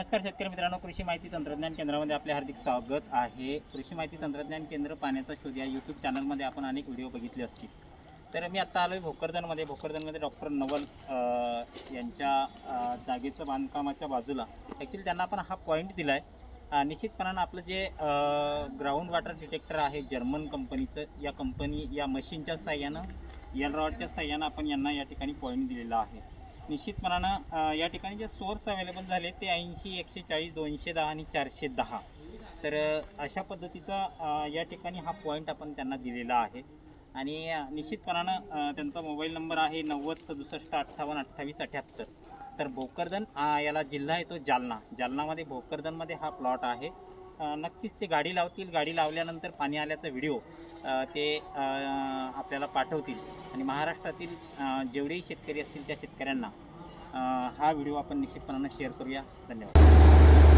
नमस्कार शेतकरी मित्रांनो कृषी माहिती तंत्रज्ञान केंद्रामध्ये आपले हार्दिक स्वागत आहे. कृषी माहिती तंत्रज्ञान केंद्र पाण्याचा शोध या यूट्यूब चॅनलमध्ये आपण अनेक व्हिडिओ बघितले असतील. तर मी आत्ता आलो आहे भोकरदनमध्ये. भोकरदनमध्ये डॉक्टर नवल यांच्या जागेचं बांधकामाच्या बाजूला. ॲक्च्युली त्यांना आपण हा पॉईंट दिला आहे निश्चितपणानं आपलं जे ग्राउंड वॉटर डिटेक्टर आहे जर्मन कंपनीचं या कंपनी या मशीनच्या साह्यानं एल रॉडच्या साह्यानं आपण यांना या ठिकाणी पॉईंट दिलेला आहे. निश्चितपणानं या ठिकाणी जे सोर्स अवेलेबल झाले ते ऐंशी एकशे चाळीस दोनशे दहा आणि चारशे दहा. तर अशा पद्धतीचा या ठिकाणी हा पॉईंट आपण त्यांना दिलेला आहे. आणि निश्चितपणानं त्यांचा मोबाईल नंबर आहे नव्वद सदुसष्ट अठ्ठावन्न अठ्ठावीस अठ्ठ्याहत्तर तर भोकरदन याला जिल्हा येतो जालना. जालनामध्ये भोकरदनमध्ये हा प्लॉट आहे. नक्कीच ते गाडी लावतील. गाडी लावल्यानंतर पाणी आल्याचा व्हिडिओ ते आपल्याला पाठवतील. आणि महाराष्ट्रातील जेवढेही शेतकरी असतील त्या शेतकऱ्यांना हा व्हिडिओ आपण निश्चितपणानं शेअर करूया. धन्यवाद.